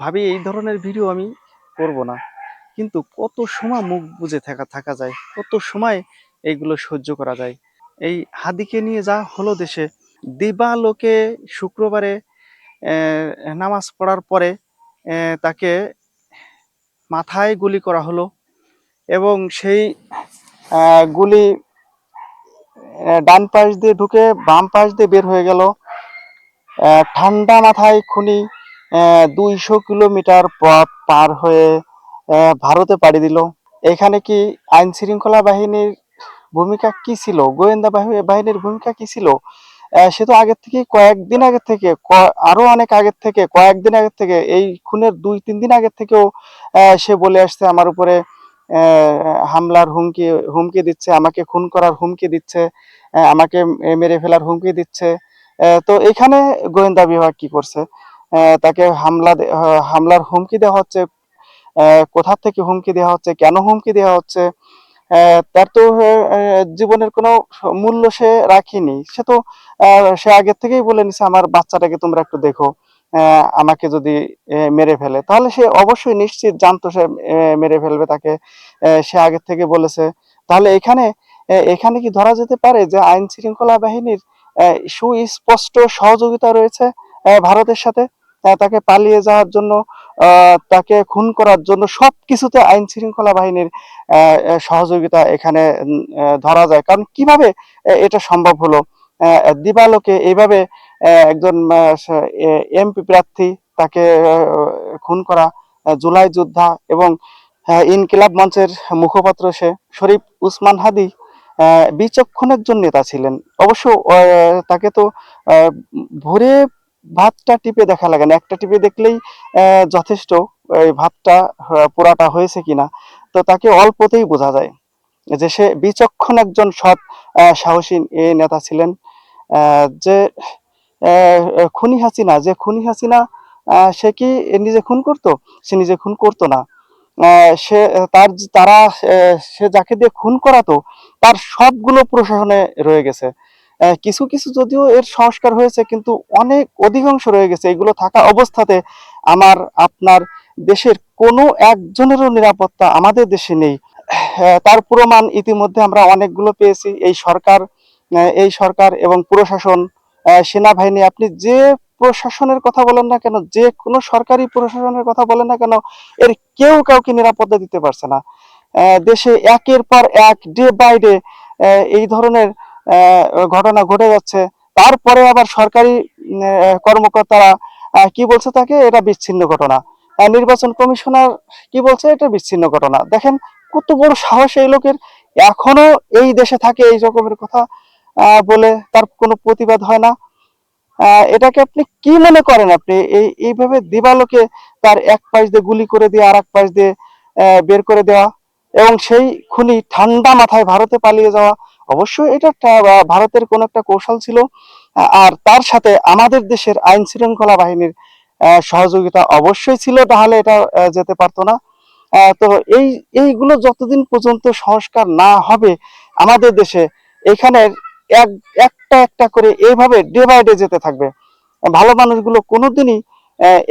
ভাবি, এই ধরনের ভিডিও আমি করব না। কিন্তু কত সময় মুখ বুজে থাকা থাকা যায়, কত সময় এইগুলো সহ্য করা যায়। এই হাদিকে নিয়ে যা হলো দেশে, দিবালোকে শুক্রবারে নামাজ পড়ার পরে তাকে মাথায় গুলি করা হলো এবং সেই গুলি ডান পাশ দিয়ে ঢুকে বাম পাশ দিয়ে বের হয়ে গেল। ঠান্ডা মাথায় খুনি দুইশো কিলোমিটার পথ পার হয়ে ভারতে পাড়ি দিল। এখানে কি আইন শৃঙ্খলা বাহিনীর ভূমিকা কি ছিল? গোয়েন্দা বাহিনীর ভূমিকা কি ছিল? সে তো আগের থেকে কয়েকদিন আগে থেকে আরও অনেক আগের থেকে, কয়েকদিন আগের থেকে, এই খুনের দুই, তিন দিন আগের থেকেও সে বলে আসছে আমার উপরে হামলার হুমকি হুমকি দিচ্ছে, আমাকে খুন করার হুমকি দিচ্ছে আমাকে মেরে ফেলার হুমকি দিচ্ছে। তো এখানে গোয়েন্দা বিভাগ কি করছে? তাকে হামলা হামলার হুমকি দেওয়া হচ্ছে। কোথা থেকে হুমকি দেওয়া হচ্ছে? কেন হুমকি দেওয়া হচ্ছে? তার তো জীবনের কোনো মূল্য সে রাখিনি। সে তো সে আগের থেকেই বলে নিছে, আমার বাচ্চাটাকে তোমরা একটু দেখো আমাকে যদি মেরে ফেলে। তাহলে সে অবশ্যই নিশ্চিত জানতো সে মেরে ফেলবে তাকে। সে আগের থেকে বলেছে। তাহলে এখানে এখানে কি ধরা যেতে পারে যে আইন শৃঙ্খলা বাহিনীর সুস্পষ্ট সহযোগিতা রয়েছে ভারতের সাথে? তাকে পালিয়ে যাওয়ার জন্য তাকে খুন করার জন্য সব কিছুতে আইন শৃঙ্খলা বাহিনীর সহযোগিতা এখানে ধরা যায়। কারণ কীভাবে এটা সম্ভব হলো? দিবালোকে এইভাবে একজন এমপি প্রার্থী তাকে খুন করা জুলাই যোদ্ধা এবং ইনকিলাব মঞ্চের মুখপাত্র সে শরীফ উসমান হাদি আহ, বিচক্ষণ একজন নেতা ছিলেন। অবশ্য তাকে তো ভোরে ভাতটা টিপে দেখা লাগে না। একটা টিপে দেখলেই যথেষ্ট এই ভাতটা পোড়াটা হয়েছে কিনা। তো তাকে অল্পতেই বোঝা যায় যে সে বিচক্ষণ একজন সৎ সাহসী এ নেতা ছিলেন যে খুনি হাসিনা, যে খুনি হাসিনা সে কি নিজে খুন করতো? সে নিজে খুন করতো না। সে, তার তারা সে যাকে দিয়ে খুন করাতো, তার সবগুলো প্রশাসনে রয়ে গেছে। কিছু কিছু যদিও এর সংস্কার হয়েছে, কিন্তু অনেক অধিকাংশ রয়ে গেছে। এগুলো থাকা অবস্থাতে আমার, আপনার দেশের কোনো একজনেরও নিরাপত্তা আমাদের দেশে নেই। তার প্রমাণ ইতিমধ্যে আমরা অনেকগুলো পেয়েছি। এই সরকার এই সরকার এবং প্রশাসন সেনাবাহিনী, আপনি যে প্রশাসনের কথা বলেন না কেন, যে কোনো সরকারি প্রশাসনের কথা বলেন না কেন, এর কেউ কাউকে নিরাপত্তা দিতে পারছে না। দেশে একের পর এক, ডে বাই ডে এই ধরনের ঘটনা ঘটে যাচ্ছে। তারপরে আবার সরকারি কর্মকর্তারা কি বলছে তাকে? এটা বিচ্ছিন্ন ঘটনা। নির্বাচন কমিশনার কি বলছে? এটা বিচ্ছিন্ন ঘটনা। দেখেন, কত বড় সাহস এই লোকের। এখনও এই দেশে থাকে এই রকমের কথা বলে তার কোনো প্রতিবাদ হয় না। এটাকে আপনি কি মনে করেন আপনি? এই, এইভাবে দিবালোকে তার এক পাশ দিয়ে গুলি করে দিয়ে আর এক পাশ দিয়ে বের করে দেওয়া। এবং সেই খুনি ঠান্ডা মাথায় ভারতে পালিয়ে যাওয়া অবশ্যই এটা ভারতের কোন একটা কৌশল ছিল। আর তার সাথে আমাদের দেশের আইন শৃঙ্খলা বাহিনীর সহযোগিতা অবশ্যই ছিল, তাহলে এটা যেতে পারতো না। তো এই, এইগুলো যতদিন পর্যন্ত সংস্কার না হবে আমাদের দেশে, এখানে এক, একটা একটা করে এইভাবে ডে বাই ডে যেতে থাকবে। ভালো মানুষগুলো কোনোদিনই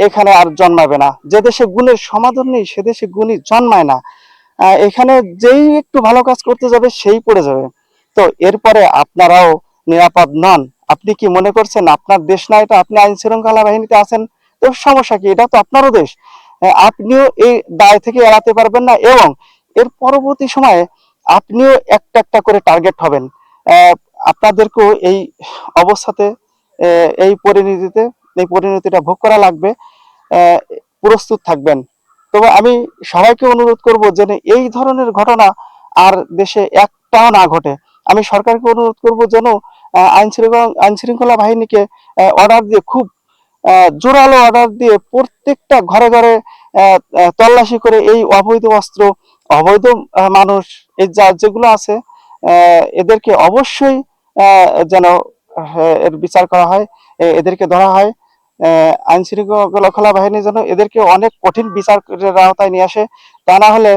এখানে আর জন্মাবে না। যে দেশে গুণের সমাধান নেই, সে দেশে গুণই জন্মায় না। এখানে যেই একটু ভালো কাজ করতে যাবে, সেই পড়ে যাবে। তো এরপরে আপনারাও নিরাপদ নন। আপনি কি মনে করছেন আপনার দেশ না, এটা আপনি আইন শৃঙ্খলা বাহিনীতে আছেন? তো সমস্যা কি? এটা তো আপনারও দেশ। আপনিও এই দায় থেকে এড়াতে পারবেন না এবং এর পরবর্তী সময়ে আপনিও একটা একটা করে টার্গেট হবেন। আপনাদেরকেও এই অবস্থাতে এই পরিণতিতে, এই পরিণতিটা ভোগ করা লাগবে। প্রস্তুত থাকবেন। তবে আমি সবাইকে অনুরোধ করব যে এই ধরনের ঘটনা আর দেশে একটাও না ঘটে। আমি সরকারকে অনুরোধ করব যেন আইন শৃঙ্খলা আইন শৃঙ্খলা বাহিনীকে অর্ডার দিয়ে খুব জোরালো অর্ডার দিয়ে প্রত্যেকটা ঘরে ঘরে তল্লাশি করে এই অবৈধ অস্ত্র, অবৈধ মানুষ, এই যা যেগুলো আছে এদেরকে অবশ্যই যেন এর বিচার করা হয় এদেরকে ধরা হয়। আইন শৃঙ্খলা বাহিনী যেন এদেরকে অনেক কঠিন বিচারের আওতায় নিয়ে আসে। তা না হলে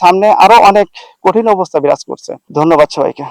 সামনে আরও অনেক কঠিন অবস্থা বিরাজ করছে। ধন্যবাদ সবাইকে।